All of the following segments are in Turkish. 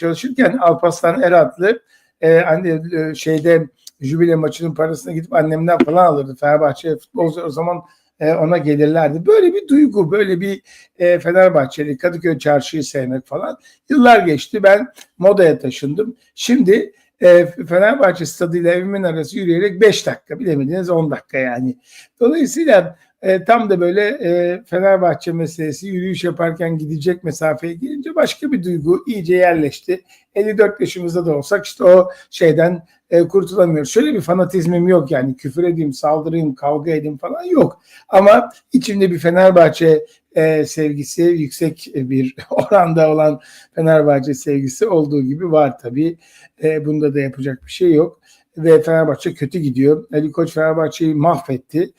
çalışırken Alparslan Eratlı e, anne e, şeyde jübile maçının parasını gidip annemden falan alırdı. Fenerbahçe futbolcu o zaman e, ona gelirlerdi. Böyle bir duygu, böyle bir e, Fenerbahçeli Kadıköy çarşıyı sevmek falan. Yıllar geçti. Ben modaya taşındım. Şimdi e, Fenerbahçe stadıyla evimin arası yürüyerek 5 dakika bilemediniz 10 dakika yani. Dolayısıyla e, tam da böyle e, Fenerbahçe meselesi yürüyüş yaparken gidecek mesafeye gelince başka bir duygu iyice yerleşti. 54 yaşımızda da olsak işte o şeyden e, kurtulamıyoruz. Şöyle bir fanatizmim yok yani küfür edeyim, saldırayım, kavga edeyim falan yok. Ama içimde bir Fenerbahçe e, sevgisi yüksek bir oranda olan Fenerbahçe sevgisi olduğu gibi var tabii. E, bunda da yapacak bir şey yok. Ve Fenerbahçe kötü gidiyor. Ali Koç Fenerbahçe'yi mahvetti.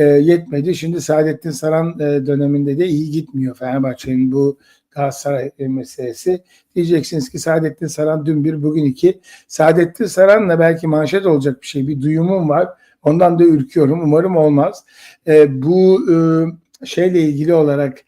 E, yetmedi. Şimdi Saadettin Saran e, döneminde de iyi gitmiyor Fenerbahçe'nin bu Galatasaray meselesi. Diyeceksiniz ki Saadettin Saran dün bir bugün iki. Saadettin Saran'la belki manşet olacak bir şey bir duyumum var. Ondan da ürküyorum. Umarım olmaz. E, bu e, şeyle ilgili olarak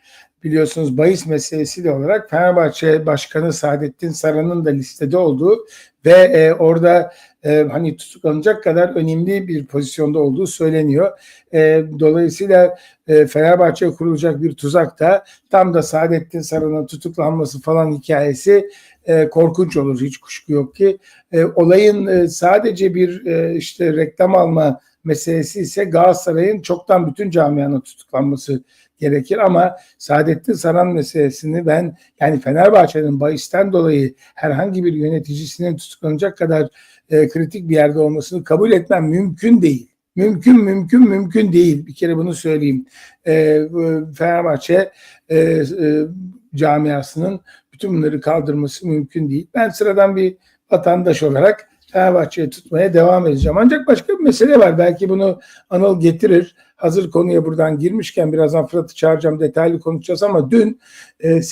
biliyorsunuz bahis meselesiyle olarak Fenerbahçe Başkanı Saadettin Saran'ın da listede olduğu ve e, orada e, hani tutuklanacak kadar önemli bir pozisyonda olduğu söyleniyor. E, dolayısıyla e, Fenerbahçe'ye kurulacak bir tuzak da tam da Saadettin Saran'ın tutuklanması falan hikayesi e, korkunç olur hiç kuşku yok ki. E, olayın e, sadece bir e, işte reklam alma meselesi ise Galatasaray'ın çoktan bütün camianın tutuklanması gerekir ama Saadettin Saran meselesini ben yani Fenerbahçe'nin bahisten dolayı herhangi bir yöneticisinin tutuklanacak kadar e, kritik bir yerde olmasını kabul etmem mümkün değil. Mümkün mümkün mümkün değil. Bir kere bunu söyleyeyim. E, Fenerbahçe e, e, camiasının bütün bunları kaldırması mümkün değil. Ben sıradan bir vatandaş olarak Fenerbahçe'yi tutmaya devam edeceğim. Ancak başka bir mesele var. Belki bunu Anıl getirir. Hazır konuya buradan girmişken birazdan Fırat'ı çağıracağım detaylı konuşacağız ama dün e,